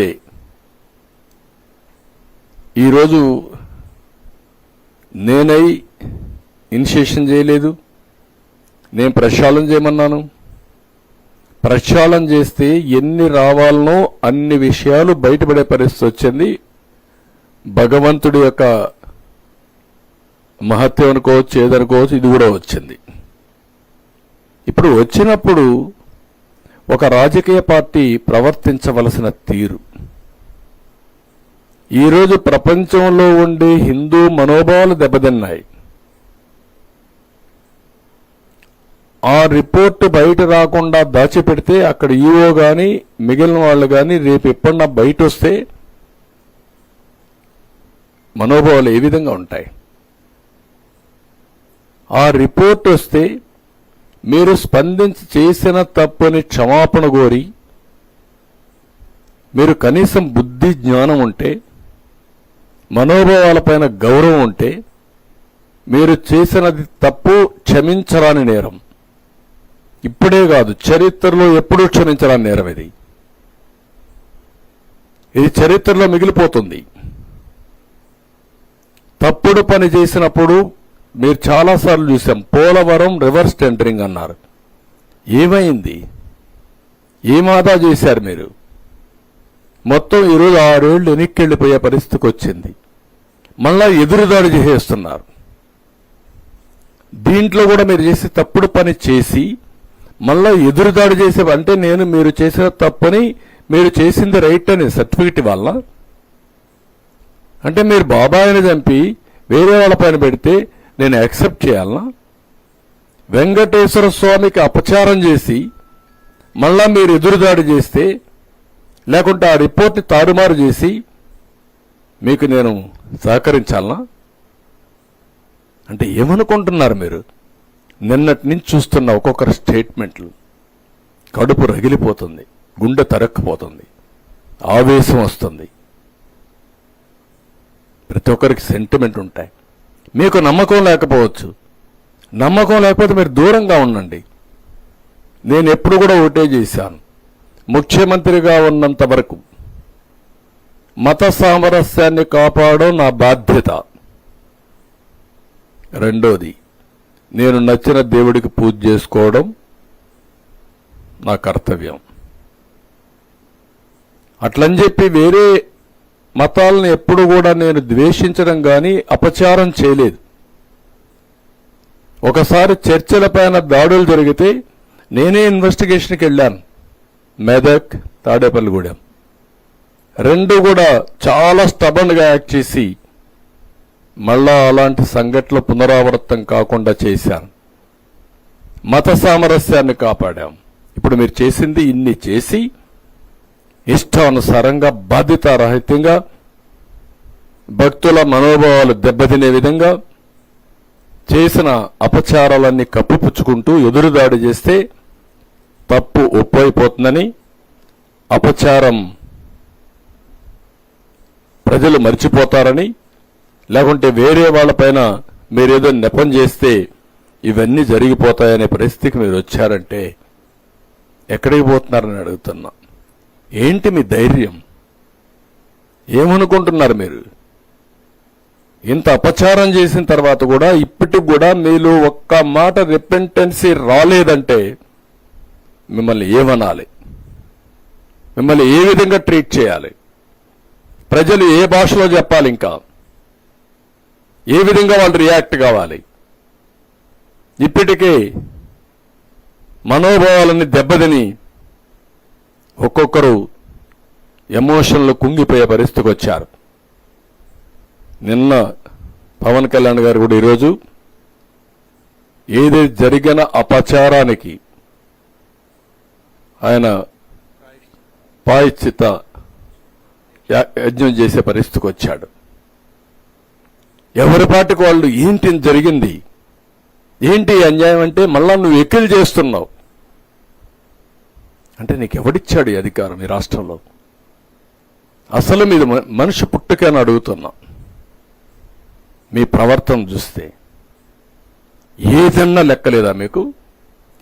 Day ఈరోజు నేనై initiation చేయలేదు నేను ప్రక్షాళన చేయమన్నాను. ప్రక్షాళన చేస్తే ఎన్ని రావాలనో అన్ని విషయాలు బయటపడే పరిస్థితి వచ్చింది. భగవంతుడి యొక్క మహత్యం అనుకోవచ్చు ఏదనుకోవచ్చు ఇది కూడా వచ్చింది. ఇప్పుడు వచ్చినప్పుడు ఒక రాజకీయ పార్టీ ప్రవర్తించవలసిన తీరు. ఈరోజు ప్రపంచంలో ఉండే హిందూ మనోభావాలు దెబ్బతిన్నాయి. ఆ రిపోర్ట్ బయట రాకుండా దాచిపెడితే అక్కడ ఈఓ కానీ మిగిలిన వాళ్ళు కానీ రేపు ఎప్పుడన్నా బయట వస్తే మనోభావాలు ఏ విధంగా ఉంటాయి? ఆ రిపోర్ట్ వస్తే మీరు స్పందించి చేసిన తప్పుని క్షమాపణ కోరి మీరు కనీసం బుద్ధి జ్ఞానం ఉంటే మనోభావాలపైన గౌరవం ఉంటే మీరు చేసినది తప్పు క్షమించరాని నేరం. ఇప్పుడే కాదు చరిత్రలో ఎప్పుడూ క్షమించరాని నేరం ఇది. ఇది చరిత్రలో మిగిలిపోతుంది. తప్పుడు పని చేసినప్పుడు మీరు చాలాసార్లు చూసాం పోలవరం రివర్స్ టెండరింగ్ అన్నారు. ఏమైంది? ఏమాదా చేశారు మీరు? మొత్తం ఈరోజు ఆరేళ్ళు వెనక్కెళ్ళిపోయే పరిస్థితికి వచ్చింది. మళ్ళా ఎదురుదాడి చేసేస్తున్నారు. దీంట్లో కూడా మీరు చేసే తప్పుడు పని చేసి మళ్ళా ఎదురుదాడి చేసే అంటే నేను మీరు చేసిన తప్పని మీరు చేసింది రైట్ అనే సర్టిఫికెట్ వల్ల అంటే మీరు బాబాయిని చంపి వేరే వాళ్ళ పైన పెడితే నేను యాక్సెప్ట్ చేయాలనా వెంకటేశ్వర స్వామికి అపచారం చేసి మళ్ళా మీరు ఎదురుదాడి చేస్తే లేకుంటే ఆ రిపోర్ట్ని తారుమారు చేసి మీకు నేను సహకరించాలనా? అంటే ఏమనుకుంటున్నారు మీరు? నిన్నటి నుంచి చూస్తున్న ఒక్కొక్కరి స్టేట్మెంట్లు. కడుపు రగిలిపోతుంది గుండె తరక్కుపోతుంది ఆవేశం వస్తుంది. ప్రతి ఒక్కరికి సెంటిమెంట్ ఉంటాయి. మీకు నమ్మకం లేకపోవచ్చు. నమ్మకం లేకపోతే మీరు దూరంగా ఉండండి. నేను ఎప్పుడు కూడా ఒకటే చేశాను. ముఖ్యమంత్రిగా ఉన్నంత వరకు మత సామరస్యాన్ని కాపాడడం నా బాధ్యత. రెండోది నేను నచ్చిన దేవుడికి పూజ చేసుకోవడం నా కర్తవ్యం. అట్లని చెప్పి వేరే మతాలను ఎప్పుడు కూడా నేను ద్వేషించడం కానీ అపచారం చేయలేదు. ఒకసారి చర్చలపైన దాడులు జరిగితే నేనే ఇన్వెస్టిగేషన్కి వెళ్ళాను. మెదక్ తాడేపల్లిగూడెం. రెండు కూడా చాలా స్టబన్గా యాక్ట్ చేసి మళ్ళా అలాంటి సంఘటనలు పునరావృతం కాకుండా చేశాను మత సామరస్యాన్ని కాపాడాం. ఇప్పుడు మీరు చేసింది ఇన్ని చేసి ఇష్టానుసారంగా బాధ్యతారహితంగా భక్తుల మనోభావాలు దెబ్బతినే విధంగా చేసిన అపచారాలన్నీ కప్పిపుచ్చుకుంటూ ఎదురుదాడి చేస్తే తప్పు ఒప్పైపోతుందని అపచారం ప్రజలు మర్చిపోతారని లేకుంటే వేరే వాళ్ళపైన మీరేదో నెపం చేస్తే ఇవన్నీ జరిగిపోతాయనే పరిస్థితికి మీరు వచ్చారంటే ఎక్కడికి పోతున్నారని అడుగుతున్నా. ఏంటి మీ ధైర్యం? ఏమనుకుంటున్నారు మీరు? ఇంత అపచారం చేసిన తర్వాత కూడా ఇప్పటికి కూడా మీలో ఒక్క మాట రిపెంటెన్సీ రాలేదంటే మిమ్మల్ని ఏమనాలి? మిమ్మల్ని ఏ విధంగా ట్రీట్ చేయాలి? ప్రజలు ఏ భాషలో చెప్పాలి ఇంకా? ఏ విధంగా వాళ్ళు రియాక్ట్ కావాలి? ఇప్పటికే మనోభావాలని దెబ్బతిని ఒక్కొక్కరు ఎమోషన్లు కుంగిపోయే పరిస్థితికి వచ్చారు. నిన్న పవన్ కళ్యాణ్ గారు కూడా ఈరోజు ఏది జరిగిన అపచారానికి ఆయన పాయిచిత యజ్ఞం చేసే పరిస్థితికి వచ్చాడు. ఎవరి పాటికి వాళ్ళు ఏంటి జరిగింది? ఏంటి అన్యాయం అంటే మళ్ళా నువ్వు ఎక్కిలు చేస్తున్నావు. అంటే నీకు ఎవడిచ్చాడు ఈ అధికారం ఈ రాష్ట్రంలో? అసలు మీద మ- మనిషి పుట్టుకని అడుగుతున్నా. మీ ప్రవర్తన చూస్తే ఏదన్నా లెక్కలేదా మీకు?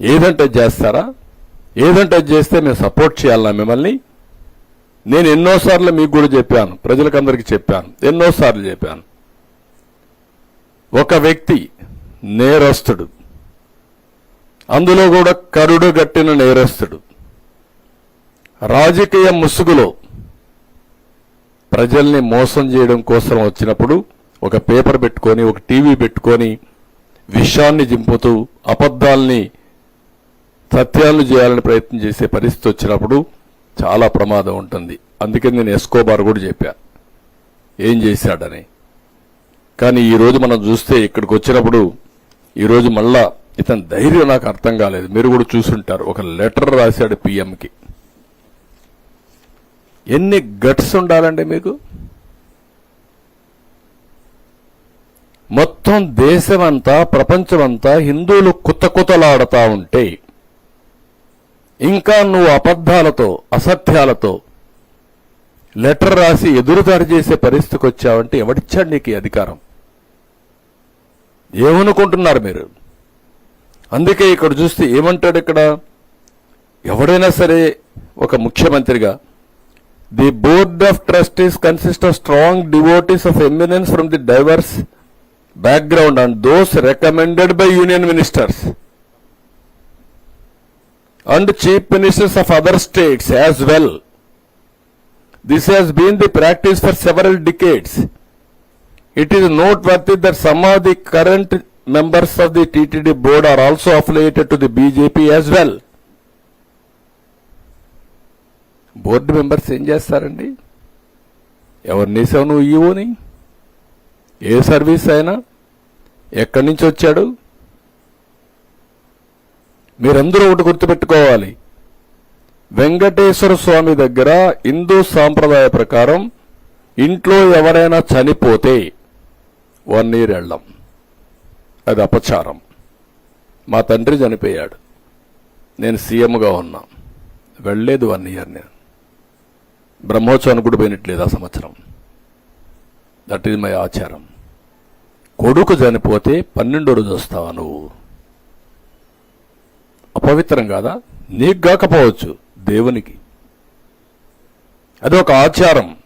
ఏదంటే చేస్తారా? ఏదంటే చేస్తే మేము సపోర్ట్ చేయాలా మిమ్మల్ని? నేను ఎన్నోసార్లు మీకు కూడా చెప్పాను ప్రజలకందరికీ చెప్పాను ఎన్నోసార్లు చెప్పాను. ఒక వ్యక్తి నేరస్తుడు. అందులో కూడా కరుడు గట్టిన నేరస్తుడు. రాజకీయ ముసుగులో ప్రజల్ని మోసం చేయడం కోసం వచ్చినప్పుడు ఒక పేపర్ పెట్టుకొని ఒక టీవీ పెట్టుకొని విషయాన్ని జింపుతూ అబద్ధాల్ని సత్యాలను చేయాలని ప్రయత్నం చేసే పరిస్థితి వచ్చినప్పుడు చాలా ప్రమాదం ఉంటుంది. అందుకే నేను ఎస్కోబార్ కూడా చెప్పా. ఏం చేశాడని. కానీ ఈరోజు మనం చూస్తే ఇక్కడికి వచ్చినప్పుడు ఈరోజు మళ్ళా ఇతని ధైర్యం నాకు అర్థం కాలేదు. మీరు కూడా చూసుంటారు. ఒక లెటర్ రాశాడు పిఎంకి. ఎన్ని గట్స్ ఉండాలండి మీకు? మొత్తం దేశమంతా ప్రపంచమంతా హిందువులు కుత కుతలాడుతూ ఉంటే ఇంకా నువ్వు అబద్ధాలతో అసత్యాలతో లెటర్ రాసి ఎదురుదారి చేసే పరిస్థితికి వచ్చావంటే ఎవడిచ్చాడు నీకు అధికారం? ఏమనుకుంటున్నారు మీరు? అందుకే ఇక్కడ చూస్తే ఏమంటాడు ఇక్కడ? ఎవడైనా సరే ఒక ముఖ్యమంత్రిగా the board of trustees consist of strong devotees of eminence from the diverse background and those recommended by union ministers and chief ministers of other states as well. This has been the practice for several decades. It is noteworthy that some of the current members of the TTD board are also affiliated to the BJP as well. Board members ఏం చేస్తారండి ఎవరిని వేసావు నువ్వు ఈవోని ఏ service అయినా ఎక్కడి నుంచి వచ్చాడు మీరందరూ ఒకటి గుర్తుపెట్టుకోవాలి. వెంకటేశ్వర స్వామి దగ్గర హిందూ సాంప్రదాయ ప్రకారం ఇంట్లో ఎవరైనా చనిపోతే వన్ ఇయర్ వెళ్ళం అది అపచారం. మా తండ్రి చనిపోయాడు. నేను సీఎంగా ఉన్నా. వెళ్ళలేదు వన్ ఇయర్ నేను. బ్రహ్మోత్సవానికి కూడా పోయినట్లేదు ఆ సంవత్సరం. దట్ ఈజ్ మై ఆచారం. కొడుకు చనిపోతే పన్నెండో రోజు వస్తావా నువ్వు? పవిత్రం కాదా? నీకు కాకపోవచ్చు దేవునికి. అది ఒక ఆచారం.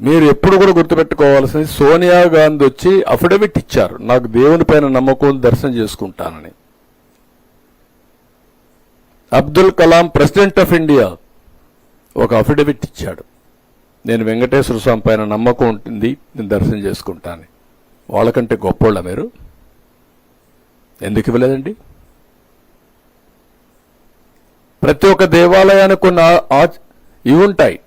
మీరు ఎప్పుడు కూడా గుర్తుపెట్టుకోవాల్సింది సోనియా గాంధీ వచ్చి అఫిడవిట్ ఇచ్చారు. నాకు దేవుని పైన నమ్మకం దర్శనం చేసుకుంటానని. Abdul Kalam president of India ఒక అఫిడవిట్ ఇచ్చాడు. నేను వెంకటేశ్వర స్వామి పైన నమ్మకం ఉంటుంది నేను దర్శనం చేసుకుంటాను వాళ్ళకంటే గొప్పోళ్ళ మీరు? ఎందుకు ఇవ్వలేదండి? ప్రతి ఒక్క దేవాలయానికి కొన్ని ఆ- ఇవి ఉంటాయి.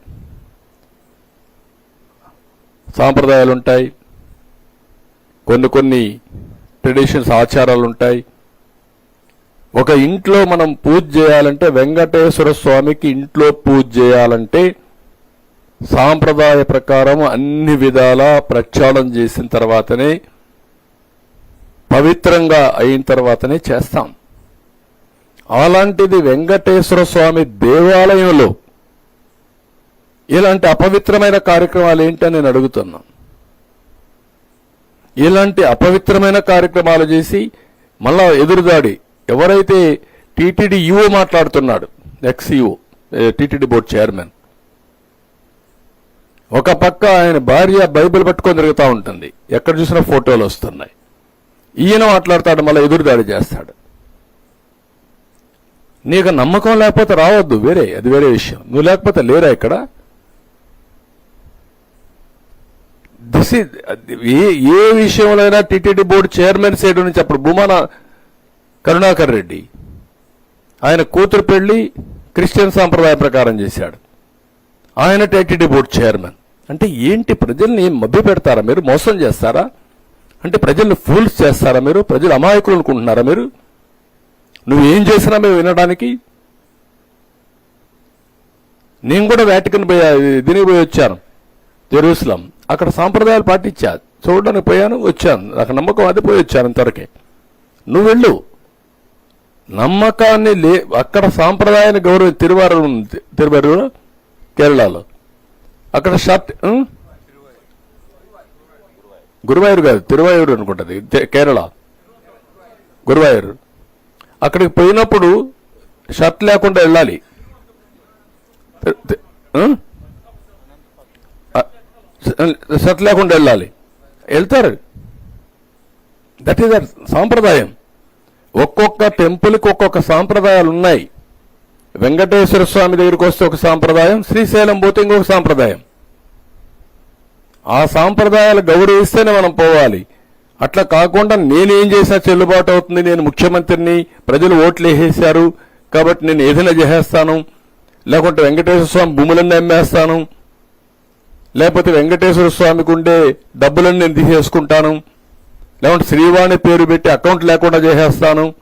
సాంప్రదాయాలు ఉంటాయి. కొన్ని కొన్ని ట్రెడిషన్స్ ఆచారాలు ఉంటాయి. ఒక ఇంట్లో మనం పూజ చేయాలంటే వెంకటేశ్వర స్వామికి ఇంట్లో పూజ చేయాలంటే సాంప్రదాయ ప్రకారం అన్ని విధాలా ప్రక్షాళన చేసిన తర్వాతనే పవిత్రంగా అయిన తర్వాతనే చేస్తాం. అలాంటిది వెంకటేశ్వర స్వామి దేవాలయంలో ఇలాంటి అపవిత్రమైన కార్యక్రమాలు ఏంటని నేను అడుగుతున్నాను ఇలాంటి అపవిత్రమైన కార్యక్రమాలు చేసి మళ్ళా ఎదురుదాడి ఎవరైతే టీటీడీ ఈఓ మాట్లాడుతున్నాడు ఎక్స్ఈఓ టీటీడీ బోర్డు చైర్మన్ ఒక పక్క ఆయన భార్య బైబిల్ పట్టుకొని తిరుగుతూ ఉంటుంది. ఎక్కడ చూసినా ఫోటోలు వస్తున్నాయి. ఈయన మాట్లాడతాడు మళ్ళీ ఎదురుదాడి చేస్తాడు. నీకు నమ్మకం లేకపోతే రావద్దు వేరే అది వేరే విషయం. నువ్వు లేకపోతే లేరా ఇక్కడ? దిస్ ఏ ఏ విషయంలోనైనా టిటిడి బోర్డు చైర్మన్ సైడ్ నుంచి అప్పుడు భూమాన కరుణాకర్ రెడ్డి ఆయన కూతురు పెళ్ళి క్రిస్టియన్ సాంప్రదాయ ప్రకారం చేశాడు. ఆయన టిటిడి బోర్డు చైర్మన్. అంటే ఏంటి ప్రజల్ని మభ్య పెడతారా? మీరు మోసం చేస్తారా? అంటే ప్రజల్ని ఫూల్స్ చేస్తారా మీరు? ప్రజలు అమాయకులు అనుకుంటున్నారా మీరు? నువ్వు ఏం చేసినా మేము వినడానికి? నేను కూడా వేటకని పోయా దీనికి పోయి వచ్చాను జెరూసలం. అక్కడ సాంప్రదాయాలు పాటించా చూడడానికి పోయాను వచ్చాను. నాకు నమ్మకం అది పోయి వచ్చాను ఇంతవరకే. నువ్వు వెళ్ళు. నమ్మకాన్ని లే అక్కడ సాంప్రదాయాన్ని గౌరవ తిరువారు తిరువారు తిరువారూరు కేరళలో. అక్కడ షర్ట్ గురువాయూరు కాదు తిరువాయూరు అనుకుంటది కేరళ. గురువాయూరు. అక్కడికి పోయినప్పుడు షర్ట్ లేకుండా వెళ్ళాలి. షర్ట్ లేకుండా వెళ్ళాలి. వెళ్తారు. దట్ ఈస్ దట్ సాంప్రదాయం. ఒక్కొక్క టెంపుల్కి ఒక్కొక్క సాంప్రదాయాలు ఉన్నాయి. వెంకటేశ్వర స్వామి దగ్గరికి వస్తే ఒక సాంప్రదాయం శ్రీశైలం పోతే ఇంకొక సాంప్రదాయం. ఆ సాంప్రదాయాలు గౌరవిస్తేనే మనం పోవాలి. అట్లా కాకుండా నేనేం చేసినా చెల్లుబాటు అవుతుంది. నేను ముఖ్యమంత్రిని ప్రజలు ఓట్లు వేసేశారు కాబట్టి నేను ఏదైనా చేసేస్తాను. లేకుంటే వెంకటేశ్వర స్వామి భూములన్నీ అమ్మేస్తాను. లేకపోతే వెంకటేశ్వర స్వామికి ఉండే డబ్బులన్నీ నేను తీసేసుకుంటాను. లేకుంటే శ్రీవాణి పేరు పెట్టి అకౌంట్ లేకుండా చేసేస్తాను.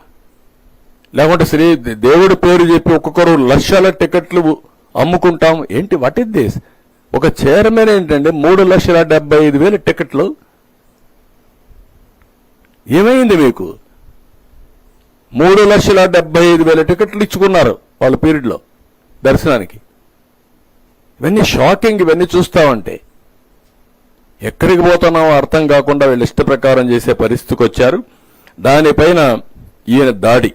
లేకుంటే శ్రీ దేవుడి పేరు చెప్పి ఒక్కొక్కరు లక్షల టికెట్లు అమ్ముకుంటాం. ఏంటి? What is this? ఒక చైర్మన్ ఏంటంటే మూడు లక్షల డెబ్బై ఐదు వేల టికెట్లు. ఏమైంది మీకు? మూడు లక్షల డెబ్బై ఐదు వేల టికెట్లు ఇచ్చుకున్నారు వాళ్ళ పీరియడ్లో దర్శనానికి. ఇవన్నీ షాకింగ్ ఇవన్నీ చూస్తామంటే. ఎక్కడికి పోతున్నామో అర్థం కాకుండా వీళ్ళు ఇష్ట ప్రకారం చేసే పరిస్థితికి వచ్చారు. దానిపైన ఈయన దాడి.